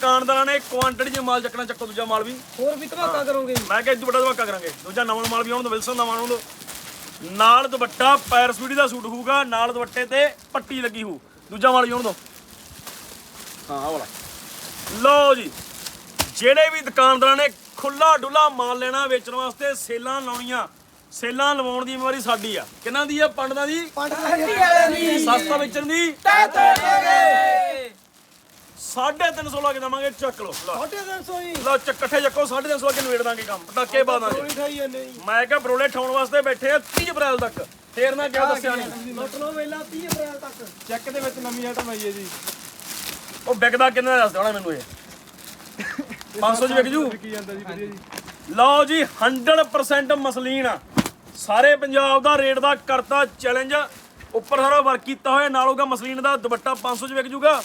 ਦੁਕਾਨਦਾਰਾਂ ਨੇ ਕੁਆਂਟੀਟੀ 'ਚ ਮਾਲ ਚੱਕਣਾ ਚੱਕੋ ਦੂਜਾ ਮਾਲ ਵੀ। ਹੋਰ ਵੀ ਧਮਾਕਾ ਕਰੋਗੇ? ਮੈਂ ਕਿਹਾ ਇਦੋਂ ਵੱਡਾ ਧਮਾਕਾ ਕਰਾਂਗੇ। ਦੂਜਾ ਨਵਾਂ ਮਾਲ ਵੀ ਆਉਣ ਤੋਂ ਵਿਲਸਨ ਦਾ ਮਾਲ ਆਉਣ ਤੋਂ। ਨਾਲ ਦੁਪੱਟਾ ਪੈਰ ਸਵੀਡੀ ਦਾ ਸੂਟ ਹੋਊਗਾ ਨਾਲ ਦੁਪੱਟੇ ਤੇ ਪੱਟੀ ਲੱਗੀ ਹੋਊ। ਦੂਜਾ ਮਾਲ ਵੀ ਆਉਣ ਤੋਂ। ਹਾਂ ਆਹ ਵਾਲਾ। ਲਓ ਜੀ ਜਿਹੜੇ ਵੀ ਦੁਕਾਨਦਾਰਾਂ ਨੇ ਖੁੱਲਾ ਡੁੱਲਾ ਮਾਲ ਲੈਣਾ ਵੇਚਣ ਵਾਸਤੇ ਸੇਲਾਂ ਲਾਉਣੀਆਂ ਸੇਲਾਂ ਲਵਾਉਣ ਦੀ ਜ਼ਿੰਮੇਵਾਰੀ ਸਾਡੀ ਆ। ਕਿਹਨਾਂ ਦੀ ਆ? ਪੰਡਤਾਂ ਦੀ। ਪੰਡ ਹੱਟੀ ਵਾਲੇ ਦੀ। ਸਸਤਾ ਵੇਚਣ ਦੀ। ਤੈ ਤੈ ਦੇ 350 ਲਾ ਕੇ ਦਵਾਂਗੇ ਚੱਕ ਲਓ। 350 ਜੀ। ਲਓ ਚੱਕ ਇਕੱਠੇ ਚੱਕੋ 350 ਲਾ ਕੇ ਨਵੇੜ ਦਾਂਗੇ ਕੰਮ। ਪਟਾਕੇ ਪਾ ਦਾਂਗੇ। ਜਾਂਦੇ ਜੀ ਮੈਂ ਕਿਹਾ ਬਰੋਲੇ ਠਾਉਣ ਵਾਸਤੇ ਬੈਠੇ ਆ 30 ਅਪ੍ਰੈਲ ਤੱਕ। ਫੇਰ ਨਾ ਕਿਉਂ ਦੱਸਿਆ ਨਹੀਂ। ਲਓ ਵੇਲਾ 30 ਅਪ੍ਰੈਲ ਤੱਕ। ਚੈੱਕ ਦੇ ਵਿੱਚ ਨਵੀਂ ਆਈਟਮ ਆਈ ਹੈ ਜੀ। ਉਹ ਵਿਕਦਾ ਕਿੰਨਾ ਦੱਸ ਦੇਣਾ ਮੈਨੂੰ ਇਹ। 500 ਚ ਵਿਕ ਜੂ। ਕੀ ਜਾਂਦਾ ਜੀ ਵਧੀਆ ਜੀ। ਲਓ ਜੀ 100% ਮਸਲੀਨ ਆ। ਸਾਰੇ ਪੰਜਾਬ ਦਾ ਰੇਟ ਦਾ ਕਰਤਾ ਚੈਲੰਜ ਉੱਪਰ ਸਾਰਾ ਵਰਕ ਕੀਤਾ ਹੋਇਆ ਨਾਲ ਹੋਗਾ ਮਸਲੀਨ ਦਾ ਦੁਪੱਟਾ 500 ਚ ਵਿਕ ਜੂਗਾ।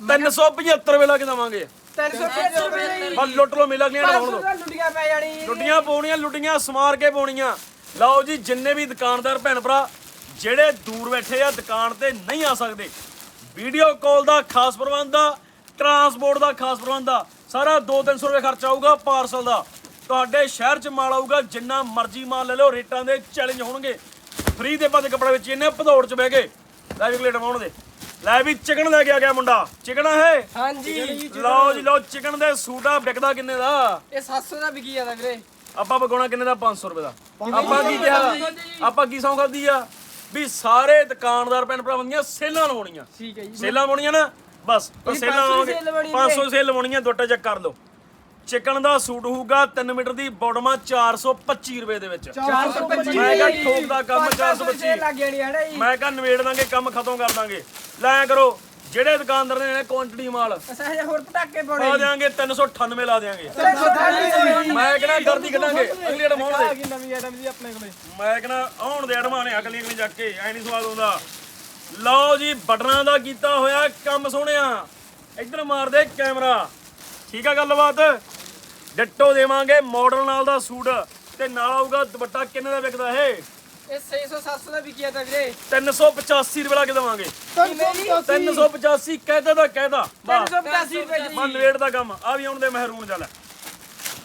375 ਰੁਪਏ ਲਾ ਕੇ ਦਵਾਂਗੇ। 350 ਰੁਪਏ ਬਸ ਲੁੱਟ ਲੋ ਮੇਲਾ ਕਲੀਅਰ ਹੋਣ ਦੋ ਲੁੱਟੀਆਂ ਪੈ ਜਾਣੀ। ਲੁੱਟੀਆਂ ਪਾਉਣੀਆਂ ਲੁੱਟੀਆਂ ਸਮਾਰ ਕੇ ਪਾਉਣੀਆਂ ਲਓ ਜੀ ਜਿੰਨੇ ਵੀ ਦੁਕਾਨਦਾਰ ਭੈਣ ਭਰਾ ਜਿਹੜੇ ਦੂਰ ਬੈਠੇ ਆ ਦੁਕਾਨ ਤੇ ਨਹੀਂ ਆ ਸਕਦੇ। ਵੀਡੀਓ ਕਾਲ ਦਾ ਖਾਸ ਪ੍ਰਬੰਧ ਆ ਟਰਾਂਸਪੋਰਟ ਦਾ ਖਾਸ ਪ੍ਰਬੰਧ ਆ। ਸਾਰਾ 2-300 ਰੁਪਏ ਖਰਚਾ ਆਊਗਾ ਪਾਰਸਲ ਦਾ। ਤੁਹਾਡੇ ਸ਼ਹਿਰ ਚ ਮਾਲ ਆਊਗਾ ਜਿੰਨਾ ਮਰਜ਼ੀ ਮਾਲ ਲੈ ਲਓ ਰੇਟਾਂ ਦੇ ਚੈਲੰਜ ਹੋਣਗੇ। ਫ੍ਰੀ ਦੇ ਬੰਦੇ ਕੱਪੜਾ ਵਿੱਚ ਇਹਨੇ ਭਦੌੜ ਚ ਬਹਿ ਗਏ। ਲੈ ਵੀ ਪਾਉਣ ਦੇ। ਲੈ ਵੀ ਚਿਕਨ ਲੈ ਕੇ ਆ ਗਿਆ ਮੁੰਡਾ। ਚਿਕਨ ਹੈ ਹਾਂਜੀ। ਲਓ ਜੀ ਲਓ ਚਿਕਨ ਦੇ ਸੂਟਾ ਵਿਕਦਾ ਕਿੰਨੇ ਦਾ? ਇਹ 700 ਦਾ ਵਿਕੀ ਜਾਂਦਾ ਵੀਰੇ। ਆਪਾਂ ਬਗਾਉਣਾ ਕਿੰਨੇ ਦਾ? 500 ਰੁਪਏ ਦਾ। ਆਪਾਂ ਕੀ ਕਿਹਾ? ਆਪਾਂ ਕੀ ਸੌਂ ਕਰਦੀ ਆ? ਵੀ ਸਾਰੇ ਦੁਕਾਨਦਾਰ ਭੈਣ ਭਰਾਵਾਂ ਦੀਆਂ ਸੇਲਾਂ ਲਵਾਉਣੀਆਂ ਠੀਕ ਹੈ ਜੀ। ਸੇਲਾਂ ਲਵਾਉਣੀਆਂ ਨਾ? ਬਸ ਸੇਲਾਂ 500 ਲਵਾਉਣਗੇ ਸੇਲ ਲਵਾਉਣੀ 500 ਸੇਲ ਲਵਾਉਣੀਆਂ ਦੋਟਾ ਚੈੱਕ ਕਰ ਲਓ। ਚਿਕਨ ਦਾ ਸੂਟ ਹੋਊਗਾ 3 ਮੀਟਰ ਦੀ ਬੋਟਮਾ 425 ਰੁਪਏ ਦੇ ਵਿੱਚ। 425 ਮੈਂ ਕਿਹਾ ਠੋਕ ਦਾ ਕੰਮ 425 ਲੱਗ ਜਾਣੀ ਹੈ ਨਾ ਜੀ। ਮੈਂ ਕਿਹਾ ਨਵੇੜ ਦਾਂਗੇ ਕੰਮ ਖਤਮ ਕਰ ਦਾਂਗੇ। ਲੈ ਕਰੋ ਜਿਹੜੇ ਦੁਕਾਨਦਾਰ ਨੇ ਕੁਆਂਟੀਟੀ ਮਾਲ। ਅਸਾਂ ਹਜੇ ਹੋਰ ਪਟਾਕੇ ਪਾਉਣੇ ਲਾ ਦੇਾਂਗੇ 398 ਲਾ ਦੇਾਂਗੇ 398 ਮੈਂ ਕਹਿੰਦਾ ਗਰਦੀ ਕੱਢਾਂਗੇ ਅਗਲੀ ਅਡਮਾਉਣ ਦੇ। ਆ ਗਈ ਨਵੀਂ ਆਈਟਮ ਜੀ ਆਪਣੇ ਕੋਲੇ। ਮੈਂ ਕਹਿੰਦਾ ਆਉਣ ਦੇ ਅੜਮਾ ਨੇ ਅਗਲੀ ਅਗਲੀ ਚੱਕ ਕੇ ਐ ਨਹੀਂ ਸਵਾਦ ਆਉਂਦਾ। ਲਓ ਜੀ ਬਟਨਾਂ ਦਾ ਕੀਤਾ ਹੋਇਆ ਕੰਮ ਸੋਹਣਿਆ। ਇੱਧਰ ਮਾਰਦੇ ਕੈਮਰਾ ਠੀਕ ਆ ਗੱਲਬਾਤ? ਡਿੱਟੋ ਦੇਵਾਂਗੇ ਮਾਡਲ ਨਾਲ ਦਾ ਸੂਟ। ਤੇ ਨਾਲ ਆਊਗਾ ਦੁਪੱਟਾ ਕਿੰਨੇ ਦਾ ਵਿਕਦਾ ਇਹ? ਇਹ 600 700 ਦਾ ਵਿਕੀ ਜਾਂਦਾ ਵੀਰੇ। 385 ਰੁਪਏ ਲਾ ਕੇ ਦੇਵਾਂਗੇ 385 385 ਕਹਿਦਾ ਦਾ ਕਹਿਦਾ। ਵਾਹ। 385 ਰੁਪਏ ਜੀ। ਮਨ ਨਵੇੜ ਦਾ ਕੰਮ। ਆ ਵੀ ਆਉਣ ਦੇ ਮਹਿਰੂਨ ਚੱਲ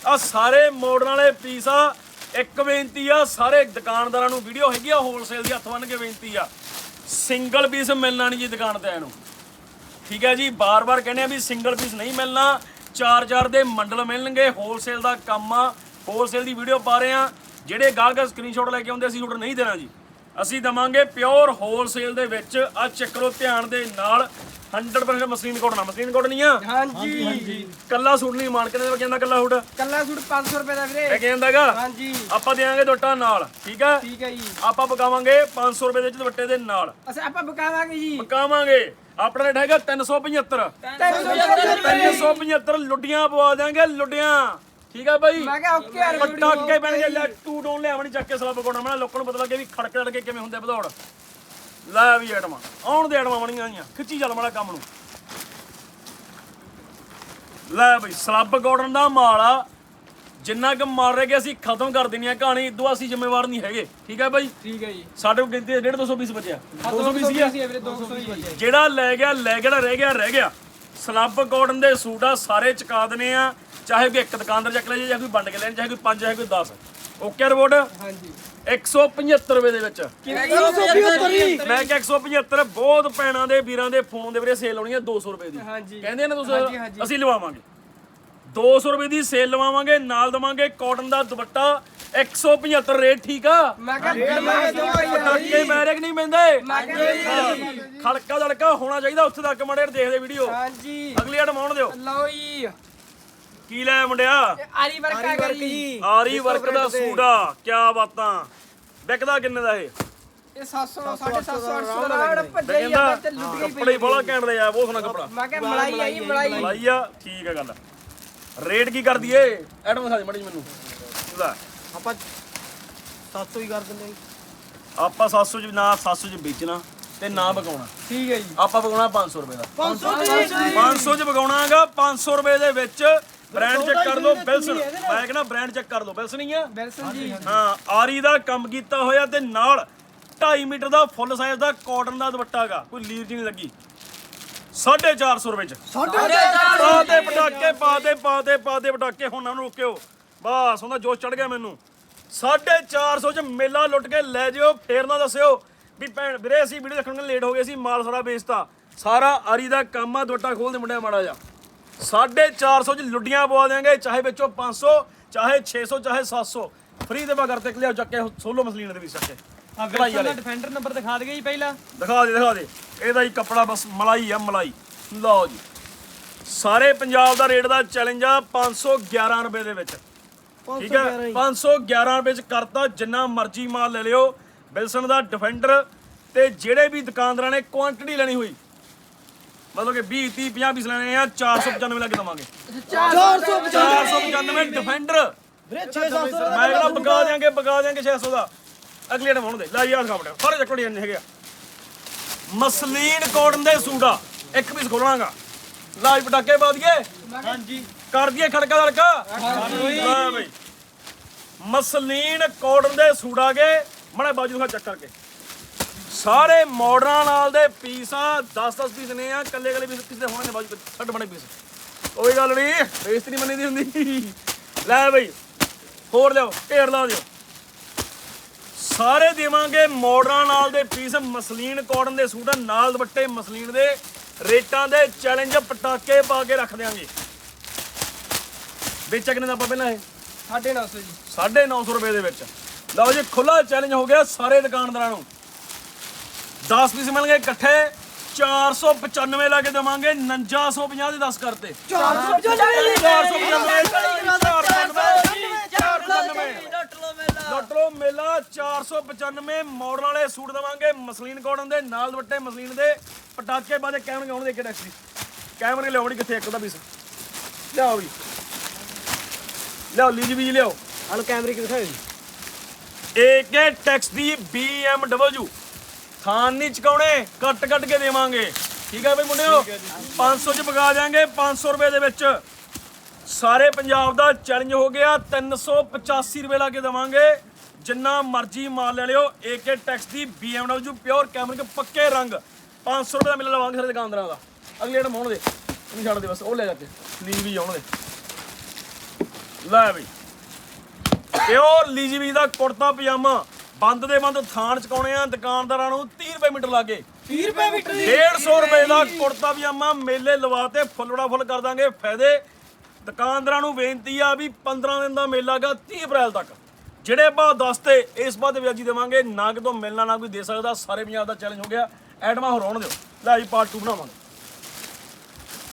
ਆ ਸਾਰੇ ਮਾਡਲ ਵਾਲੇ ਪੀਸ ਆ। ਇੱਕ ਬੇਨਤੀ ਆ ਸਾਰੇ ਦੁਕਾਨਦਾਰਾਂ ਨੂੰ ਵੀਡੀਓ ਹੈਗੀ ਆ ਹੋਲਸੇਲ ਦੀ ਹੱਥ ਬੰਨ ਕੇ ਬੇਨਤੀ ਆ। ਸਿੰਗਲ ਪੀਸ ਮਿਲਣਾ ਨਹੀਂ ਜੀ ਦੁਕਾਨ ਤੇ ਇਹਨੂੰ ਠੀਕ ਹੈ ਜੀ ਬਾਰ-ਬਾਰ ਕਹਿੰਦੇ ਆ ਵੀ ਸਿੰਗਲ ਪੀਸ ਨਹੀਂ ਮਿਲਣਾ। ਚਾਰ ਚਾਰ ਦੇ ਮੰਡਲ ਮਿਲਣਗੇ। ਹੋਲਸੇਲ ਦਾ ਕੰਮ ਆ। ਹੋਲਸੇਲ ਦੀ ਵੀਡੀਓ ਪਾ ਰਹੇ ਆ। ਜਿਹੜੇ ਗਾਹਕ ਸਕਰੀਨਸ਼ਾਟ ਲੈ ਕੇ ਆਉਂਦੇ ਅਸੀਂ ਆਰਡਰ ਨਹੀਂ ਦੇਣਾ ਜੀ। ਅਸੀਂ ਦਵਾਂਗੇ ਪਿਓਰ ਹੋਲਸੇਲ ਦੇ ਵਿੱਚ। ਆ ਚੈੱਕ ਕਰੋ ਧਿਆਨ ਦੇ ਨਾਲ। 100% ਮਸ਼ੀਨ ਕੋਡ ਨਾ ਮਸ਼ੀਨ ਕੋਡ ਨਹੀਂ ਆ? ਹਾਂਜੀ। ਕੱਲਾ ਸੂਟ ਨਹੀਂ ਮਾਰ ਕੇ ਦੇ ਕਹਿੰਦਾ ਕੱਲਾ ਸੂਟ? ਕੱਲਾ ਸੂਟ 500 ਰੁਪਏ ਦਾ ਇਹ ਵੀਰੇ ਕਹਿੰਦਾਗਾ ਹਾਂਜੀ। ਆਪਾਂ ਦੇਾਂਗੇ ਦੋਟਾ ਨਾਲ ਠੀਕ ਹੈ ਠੀਕ ਹੈ ਜੀ। ਆਪਾਂ ਪਕਾਵਾਂਗੇ 500 ਰੁਪਏ ਦੇ ਵਿੱਚ ਦੁਪੱਟੇ ਦੇ ਨਾਲ। ਅਸਾਂ ਆਪਾਂ ਬਕਾਵਾਂਗੇ ਜੀ। ਪਕਾਵਾਂਗੇ। ਆਪਣਾ ਰੇਟ ਹੈਗਾ 375 375 ਲੁੱਡੀਆਂ ਪਵਾ ਦਿਆਂਗੇ ਲੁੱਡੀਆਂ। ਠੀਕ ਆ ਬਾਈ? ਮੈਂ ਕਿਹਾ ਓਕੇ ਯਾਰ ਪਟਾਕੇ ਪੈਣਗੇ ਲੈ ਟੂ ਡੋਨ ਲਿਆਵਣੀ ਚੱਕ ਕੇ ਸਲਾਬ ਕੋਣਾ ਮੈਂ। ਲੋਕਾਂ ਨੂੰ ਪਤਾ ਲੱਗੇ ਵੀ ਖੜਕੇ ਲੜਕੇ ਕਿਵੇਂ ਹੁੰਦੇ ਭਦੌੜ। ਲੈ ਵੀ ਐਟਮਾਂ। ਆਉਣ ਦੇ ਐਟਮਾਂ ਬਣੀਆਂ ਆਈਆਂ ਖਿੱਚੀ ਚੱਲ ਮਾੜਾ ਕੰਮ ਨੂੰ। ਲੈ ਬਈ ਸਲੱਬ ਗੋਡਨ ਦਾ ਮਾਲ ਜਿੰਨਾ ਕੁ ਮਾਰ ਰਹੇ ਕਿ ਅਸੀਂ ਖਤਮ ਕਰ ਦੇਣੀ ਆ ਕਹਾਣੀ। ਇਦੋਂ ਅਸੀਂ ਜ਼ਿੰਮੇਵਾਰ ਨਹੀਂ ਹੈਗੇ। ਠੀਕ ਹੈ ਬਾਈ? ਠੀਕ ਹੈ ਜੀ। ਸਾਡੇ ਕੋਲ ਗਿਣਤੀ 1.5 220 ਬਚਿਆ। 220 ਸੀਗਾ? ਸੀ ਵੀਰੇ 200 ਹੀ ਬਚਿਆ। ਜਿਹੜਾ ਲੈ ਗਿਆ ਲੈ ਗਿਆ ਰਹਿ ਗਿਆ ਰਹਿ ਗਿਆ। ਸਲੱਬ ਕਾਟਨ ਦੇ ਸੂਟ ਆ ਸਾਰੇ ਚਕਾ ਦਨੇ ਆ। ਚਾਹੇ ਕੋਈ ਇੱਕ ਦੁਕਾਨਦਾਰ ਚੱਕ ਲੈ ਜੇ, ਕੋਈ ਵੰਡ ਕੇ ਲੈਣ ਚਾਹੇ ਕੋਈ 5 ਚਾਹੇ ਕੋਈ 10 ਓਕੇ ਰਿਪੋਰਟ ਹਾਂਜੀ। 175 ਰੁਪਏ ਦੇ ਵਿੱਚ। ਕਿਵੇਂ 275 ਮੈਂ ਕਿਹਾ 175 ਬਹੁਤ ਭੈਣਾਂ ਦੇ ਵੀਰਾਂ ਦੇ ਫੋਨ ਦੇ ਵੀਰੇ ਸੇਲ ਆਉਣੀ ਆ 200 ਰੁਪਏ ਦੀ। ਕਹਿੰਦੇ ਨਾ ਤੁਸੀਂ। ਅਸੀਂ ਲਵਾਵਾਂਗੇ। 200 ਰੁਪਏ ਦੀ ਸੇਲ ਲਵਾਵਾਂਗੇ ਨਾਲ ਦਵਾਂਗੇ ਕਾਟਨ ਦਾ ਦੁਪੱਟਾ 175 ਰੇਟ ਠੀਕ ਆ। ਮੈਂ ਕਿਹਾ ਮੈਂ ਦੋ ਟੱਕੇ ਮੈਰੇਕ ਨਹੀਂ ਪੈਂਦੇ ਮੈਂ ਕਿਹਾ ਖੜਕਾ ਦੜਕਾ ਹੋਣਾ ਚਾਹੀਦਾ ਉੱਥੇ ਤੱਕ ਮਾੜੇ ਜਿਹੇ ਦੇਖਦੇ ਵੀਡੀਓ ਹਾਂਜੀ। ਅਗਲੀ ਐਡ ਮਾਉਣ ਦਿਓ। ਲਓ ਜੀ। ਕੀ ਲੈ ਮੁੰਡਿਆ? ਆਰੀ ਵਰਕ ਆ ਗਿਆ ਜੀ। ਆਰੀ ਵਰਕ ਦਾ ਸੂਟ ਆ ਕੀ ਬਾਤਾਂ। ਵਿਕਦਾ ਕਿੰਨੇ ਦਾ ਇਹ? ਇਹ 700 750 800 ਦਾ ਤੇ ਲੁੱਟ ਗਈ ਕੱਪੜੇ ਬੜਾ ਘੈਂਟ ਦੇ ਆ ਬਹੁਤ ਸੋਹਣਾ ਕੱਪੜਾ। ਮੈਂ ਕਿਹਾ ਮਲਾਈ ਆਈ ਮਲਾਈ ਲਾਈ ਆ ਠੀਕ ਆ ਗੱਲ। ਰੇਟ ਕੀ ਕਰਦੀ ਏ? ਐਡਮ ਦਿਖਾ ਦੇ ਮੜੀ ਮੈਨੂੰ। ਲੈ। ਆਪਾਂ 700 ਹੀ ਕਰ ਦਿੰਦੇ ਆਪਾਂ 700 ਚ ਨਾ 700 ਚ ਵੇਚਣਾ ਤੇ ਨਾ ਬਕਾਉਣਾ ਠੀਕ ਹੈ ਜੀ। ਆਪਾਂ ਬਕਾਉਣਾ 500 ਰੁਪਏ ਦਾ। 500 500 ਚ ਬਗਾਉਣਾਗਾ 500 ਰੁਪਏ ਦੇ ਵਿੱਚ ਬ੍ਰਾਂਡ ਚੈੱਕ ਕਰ ਲਓ ਬਿਲਸਨ। ਮੈਂ ਕਹਿੰਦਾ ਬ੍ਰਾਂਡ ਚੈੱਕ ਕਰ ਲਓ ਬਿਲਸਨ ਹੀ ਆ। ਬਿਲਸਨ ਜੀ। ਹਾਂ ਆਰੀ ਦਾ ਕੰਮ ਕੀਤਾ ਹੋਇਆ ਤੇ ਨਾਲ 2.5 ਮੀਟਰ ਦਾ ਫੁੱਲ ਸਾਈਜ਼ ਦਾ ਕਾਟਨ ਦਾ ਦੁਪੱਟਾ ਹੈਗਾ ਕੋਈ ਲੀਰ ਜੀ ਨਹੀਂ ਲੱਗੀ। 450 ਰੁਪਏ ਚ। 450 ਤੇ ਪਟਾਕੇ ਪਾ ਦੇ ਪਾ ਦੇ ਪਾ ਦੇ ਪਟਾਕੇ ਹੁਣ ਨਾ ਰੁਕਿਓ। ਬਸ ਉਹਦਾ ਜੋਸ਼ ਚੜ ਗਿਆ ਮੈਨੂੰ। 450 ਚ ਮੇਲਾ ਲੁੱਟ ਕੇ ਲੈ ਜਿਓ ਫੇਰ ਨਾ ਦੱਸਿਓ ਵੀ ਭੈਣ ਵੀਰੇ ਅਸੀਂ ਵੀਡੀਓ ਦੇਖਣ ਨੂੰ ਲੇਟ ਹੋ ਗਏ ਸੀ ਮਾਲ ਸਾਰਾ ਵੇਚਤਾ ਸਾਰਾ ਅਰੀ ਦਾ ਕੰਮ ਆ ਦੁੱਟਾ ਖੋਲ ਦੇ ਮੁੰਡਿਆ ਮਾੜਾ ਜਾ 450 ਚ ਲੁੱਡੀਆਂ ਪਵਾ ਦੇਾਂਗੇ ਚਾਹੇ ਵਿੱਚੋਂ 500 ਚਾਹੇ 600 ਚਾਹੇ 700 ਫ੍ਰੀ ਦੇ ਬਗਰ ਤੇ ਲਿਆਓ ਚੱਕ ਕੇ ਸੋਲੋ ਮਸਲੀਨ ਦੇ ਵੀ ਸਕੇ ਆ ਵਿਲਸਨ ਦਾ ਡਿਫੈਂਡਰ ਨੰਬਰ ਦਿਖਾ ਦਈਏ ਜੀ ਪਹਿਲਾਂ। ਦਿਖਾ ਦੇ ਦਿਖਾ ਦੇ। ਇਹਦਾ ਹੀ ਕੱਪੜਾ ਬਸ ਮਲਾਈ ਆ ਮਲਾਈ। ਲਓ ਜੀ। ਸਾਰੇ ਪੰਜਾਬ ਦਾ ਰੇਟ ਦਾ ਚੈਲੰਜ ਆ 511 ਰੁਪਏ ਦੇ ਵਿੱਚ। ਠੀਕ ਹੈ 511 ਰੁਪਏ ਚ ਕਰਤਾ ਜਿੰਨਾ ਮਰਜ਼ੀ ਮਾਲ ਲੈ ਲਿਓ। ਬਿਲਸਨ ਦਾ ਡਿਫੈਂਡਰ ਤੇ ਜਿਹੜੇ ਵੀ ਦੁਕਾਨਦਾਰਾਂ ਨੇ ਕੁਆਂਟੀਟੀ ਲੈਣੀ ਹੋਈ ਮਤਲਬ ਕਿ 20 30 50 ਪੀਸ ਲੈਣੇ ਆ 495 ਲੱਗ ਦਵਾਂਗੇ। 495 ਡਿਫੈਂਡਰ ਵੀਰੇ 600 ਮੈਂ ਕਹਿੰਦਾ ਬਗਾ ਦਿਆਂਗੇ ਬਗਾ ਦਿਆਂਗੇ 600 ਦਾ। ਅਗਲੇ ਨੇ ਹੋਣ ਦੇ ਲੈ ਯਾਰ ਖਾਪੜੇ ਸਾਰੇ ਚੱਕੜੀ ਨਹੀਂ ਹੈਗੇ। ਮਸਲੀਨ ਕੋਟਨ ਦੇ ਸੂਟ ਆ। ਇੱਕ ਪੀਸ ਖੋਲਣਾਗਾ ਲਾਜ ਪਟਾਕੇ ਪਾ ਦਈਏ। ਹਾਂਜੀ। ਕਰ ਦਈਏ ਖੜਕਾ। ਲੜਕਾ ਹਾਂ ਬਈ। ਮਸਲੀਨ ਕੋਟਨ ਦੇ ਸੂਟ ਆ ਗਏ। ਬਾਜੂ ਦਾ ਚੱਕ ਕਰਕੇ। ਸਾਰੇ ਮਾਡਰਾਂ ਨਾਲ ਦੇ ਪੀਸ ਆ। 10-10 ਪੀਸ ਨੇ ਆ। ਕੱਲੇ ਕੱਲੇ ਪੀਸ ਕਿਸੇ ਹੋਣੇ ਨੇ ਬਾਜੂ ਛੱਡ ਬਣੇ ਪੀਸ ਕੋਈ ਗੱਲ ਨਹੀਂ, ਬੇਇੱਜ਼ਤੀ ਨਹੀਂ ਮੰਨੀ ਦੀ ਹੁੰਦੀ। ਲੈ ਬਈ, ਹੋਰ ਲਿਓ ਢੇਰ ਲਾ ਦਿਓ। ਸਾਰੇ ਦੇਵਾਂਗੇ ਮਾਡਰਾਂ ਨਾਲ ਦੇ ਪੀਸ ਮਸਲੀਨ ਕਾਟਨ ਦੇ ਸੂਟ ਨਾਲ ਦੁਪੱਟੇ ਮਸਲੀਨ ਦੇ। ਰੇਟਾਂ ਦੇ ਚੈਲੰਜ ਪਟਾਕੇ ਪਾ ਕੇ ਰੱਖ ਦਿਆਂਗੇ। ਵੇਚਿਆ ਕਿੰਨੇ ਦਾ ਆਪਾਂ ਪਹਿਲਾਂ ਇਹ? 950 ਜੀ। 950 ਰੁਪਏ ਦੇ ਵਿੱਚ। ਲਓ ਜੀ ਖੁੱਲਾ ਚੈਲੰਜ ਹੋ ਗਿਆ ਸਾਰੇ ਦੁਕਾਨਦਾਰਾਂ ਨੂੰ। 10 ਪੀਸ ਮਿਲਣਗੇ ਇਕੱਠੇ 495 ਲਾ ਕੇ ਦੇਵਾਂਗੇ 4950 ਦੇ 10 ਕਰਤੇ। 495 ਡਾਕਟਰੋ ਮੇਲਾ। 495 ਮਾਡਲ ਵਾਲੇ ਸੂਟ ਦਵਾਂਗੇ ਮਸਲੀਨ ਕਾਟਨ ਦੇ ਨਾਲ ਦੁਪੱਟੇ ਮਸਲੀਨ ਦੇ। ਪਟਾਕੇ ਬਾਦੇ ਕੈਮਰੇ ਆਉਣ ਦੇ ਕਿਹੜੇ ਐਕਚੁਅਲੀ? ਕੈਮਰੇ ਲਿਆਉਣੀ ਕਿੱਥੇ ਇੱਕ ਦਾ ਪੀਸ ਲਿਆਓ ਵੀ ਲਿਆਓ ਲੀਜੀ ਵੀ ਲਿਆਓ। ਹਣ ਕੈਮਰੇ ਕਿ ਦਿਖਾਓ ਜੀ ਏਕੇ ਟੈਕਸ ਦੀ BMW ਥਾਨ ਨਹੀਂ ਚਕਾਉਣੇ ਕੱਟ ਕੱਟ ਕੇ ਦੇਵਾਂਗੇ। ਠੀਕ ਹੈ ਬਈ ਮੁੰਡਿਓ? 500 ਚ ਪਗਾ ਜਾਾਂਗੇ 500 ਰੁਪਏ ਦੇ ਵਿੱਚ। ਸਾਰੇ ਪੰਜਾਬ ਦਾ ਚੈਲੰਜ ਹੋ ਗਿਆ 385 ਰੁਪਏ ਲਾ ਕੇ ਦੇਵਾਂਗੇ। ਜਿੰਨਾ ਮਰਜ਼ੀ ਮਾਲ ਲੈ ਲਿਓ ਏਕੇ ਟੈਕਸ ਦੀ BMW ਪਿਓਰ ਕੈਮਰੇ ਕੇ ਪੱਕੇ ਰੰਗ। 500 ਰੁਪਏ ਦਾ ਮਿਲ ਲਵਾਂਗੇ ਸਾਰੇ ਦੁਕਾਨਦਾਰਾਂ ਦਾ। ਅਗਲੇ ਜਿਹੜੇ ਮੋਣ ਦੇ ਉਹਨੂੰ ਛੱਡ ਦੇ ਬਸ ਉਹ ਲੈ ਜਾ ਕੇ। ਲੀਵ ਵੀ ਆਉਣ ਦੇ ਲੈ ਬਈ ਪਿਓਰ ਲੀਜੀਵੀ ਦਾ ਕੁੜਤਾ ਪਜਾਮਾ ਬੰਦ ਦੇ ਬੰਦ ਥਾਣ ਚਕਾਉਣੇ ਆ ਦੁਕਾਨਦਾਰਾਂ ਨੂੰ 30 ਰੁਪਏ ਮੀਟਰ ਲਾਗੇ। 30 ਰੁਪਏ ਮੀਟਰ 150 ਰੁਪਏ ਦਾ ਕੁੜਤਾ ਪਜਾਮਾ ਮੇਲੇ ਲਵਾਤੇ ਫੁੱਲੜਾ ਫੁੱਲ ਕਰ ਦਾਂਗੇ ਫਾਇਦੇ। ਦੁਕਾਨਦਾਰਾਂ ਨੂੰ ਬੇਨਤੀ ਆ ਵੀ 15 ਦਿਨ ਦਾ ਮੇਲਾ ਗਾ 30 ਅਪ੍ਰੈਲ ਤੱਕ। ਜਿਹੜੇ ਭਾਅ ਦੱਸਤੇ ਇਸ ਬਾਅਦ ਵਿਆਜੀ ਦੇਵਾਂਗੇ ਨਾ ਕਿਤੋਂ ਮਿਲਣਾ ਨਾ ਕੋਈ ਦੇ ਸਕਦਾ ਸਾਰੇ ਪੰਜਾਬ ਦਾ ਚੈਲੰਜ ਹੋ ਗਿਆ। ਐਟਮਾਂ ਹਰਾਉਣ ਦਿਓ। ਲੈ ਜੀ ਪਾਰਟ 2 ਬਣਾਵਾਂਗੇ।